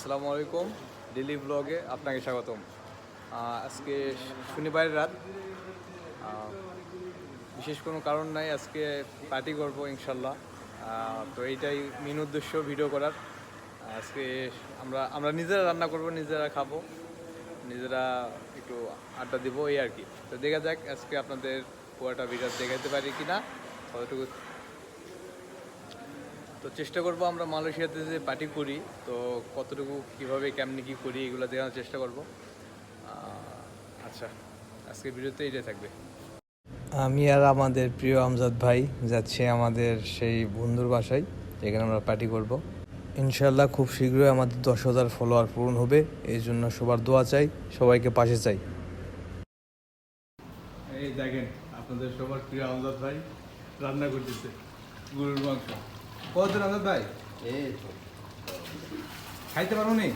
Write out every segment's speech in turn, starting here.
আসসালামু আলাইকুম ডেলি ব্লগে আপনাকে স্বাগতম। আজকে শনিবারের রাত। বিশেষ কোনো কারণ নাই, আজকে পার্টি করব ইনশাল্লাহ। তো এইটাই মেন উদ্দেশ্য ভিডিও করার। আজকে আমরা আমরা নিজেরা রান্না করব, নিজেরা খাব, নিজেরা একটু আড্ডা দিব, এই আর কি। তো দেখা যাক আজকে আপনাদের পুরোটা ভিডিও দেখাতে পারি কি না কতটুকু তো চেষ্টা করব আমরা মালয়েশিয়াতে যে পার্টি করি তো কতটুকু কীভাবে কেমনি কি করি এগুলো দেখানোর চেষ্টা করব। আচ্ছা আজকে ভিডিওতে এইটাই থাকবে। আমি আর আমাদের প্রিয় আমজাদ ভাই যাচ্ছি আমাদের সেই বন্ধুর বাসায় যেখানে আমরা পার্টি করব। ইনশাল্লাহ খুব শীঘ্রই আমাদের দশ হাজার ফলোয়ার পূরণ হবে এই জন্য সবার দোয়া চাই সবাইকে পাশে চাই। এই দেখেন আপনাদের সবার প্রিয় আমজাদ ভাই রান্না করতেছে গরুর মাংস। কত আমজাদ ভাই? খাইতে পারো নি?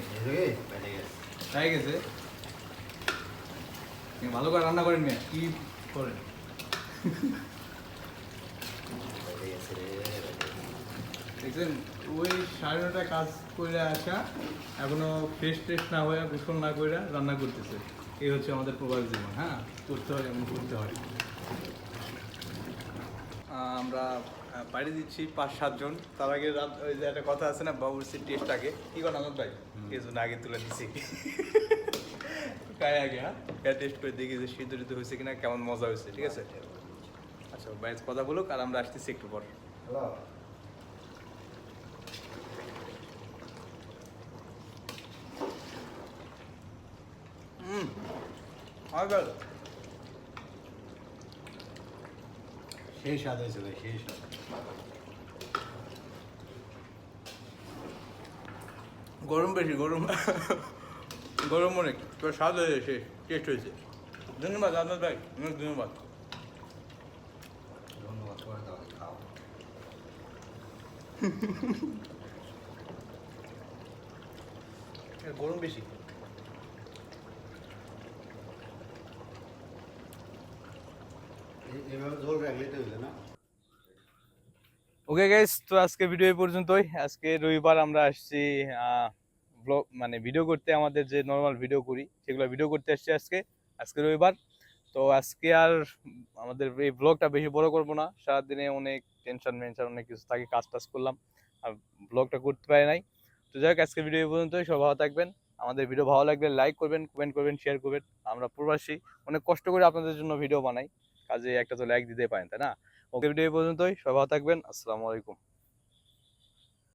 খাই গেছে। ভালো করে রান্না করেন না কি করেন? দেখছেন ওই সাড়ে নটা কাজ করে আসা এখনও ফ্রেশ ট্রেশ না হয়ে গোসল না করে রান্না করতেছে। এই হচ্ছে আমাদের প্রবাস জীবন হ্যাঁ? করতে হয় এমন করতে হয়। আমরা পাড়ি দিচ্ছি পাঁচ সাতজন। তার আগে রাত- ওই যে একটা কথা আছে না বাবুরসির টেস্ট আগে। কি করেন আমার ভাই? জন্য আগে তুলে দিচ্ছি খাই আগে হ্যাঁ? টেস্ট করে দেখি যে সিদ্ধ টিদ্ধ হয়েছে কিনা কেমন মজা হয়েছে ঠিক আছে? আচ্ছা ভাই কথা বলুক আর আমরা আসতেছি একটু পর। হ্যালো? হুম হয় সেই স্বাদ হয়েছে ভাই সেই স্বাদ গরম বেশি গরম। গরম অনেক। তোর স্বাদ হয়েছে টেস্ট হয়েছে। ধন্যবাদ আপনার ভাই। অনেক ধন্যবাদ। ধন্যবাদ করে দাও খাও গরম বেশি এই- এইভাবে ঝোল রাখলে তো হইল না ওকে গাইস তো আজকে ভিডিও এই পর্যন্তই। আজকে রবিবার আমরা আসছি ব্লগ মানে ভিডিও করতে, আমাদের যে নর্মাল ভিডিও করি, সেগুলো ভিডিও করতে আসছি আজকে আজকে রবিবার। তো আজকে আর আমাদের এই ব্লগটা বেশি বড় করব না। সারাদিনে অনেক টেনশন মেনশন অনেক কিছু থাকে, কাজ টাজ করলাম, আর ব্লগটা করতে পারি নাই। তো যাই হোক, আজকে ভিডিও এই পর্যন্তই। সব ভালো থাকবেন। আমাদের ভিডিও ভালো লাগলে লাইক করবেন কমেন্ট করবেন শেয়ার করবেন। আমরা প্রবাসী, অনেক কষ্ট করে আপনাদের জন্য ভিডিও বানাই। কাজে একটা তো লাইক দিতে পারেন, তাই না? ওকে ভিডিও পর্যন্তই, সবাই থাকবেন, আসসালামু আলাইকুম।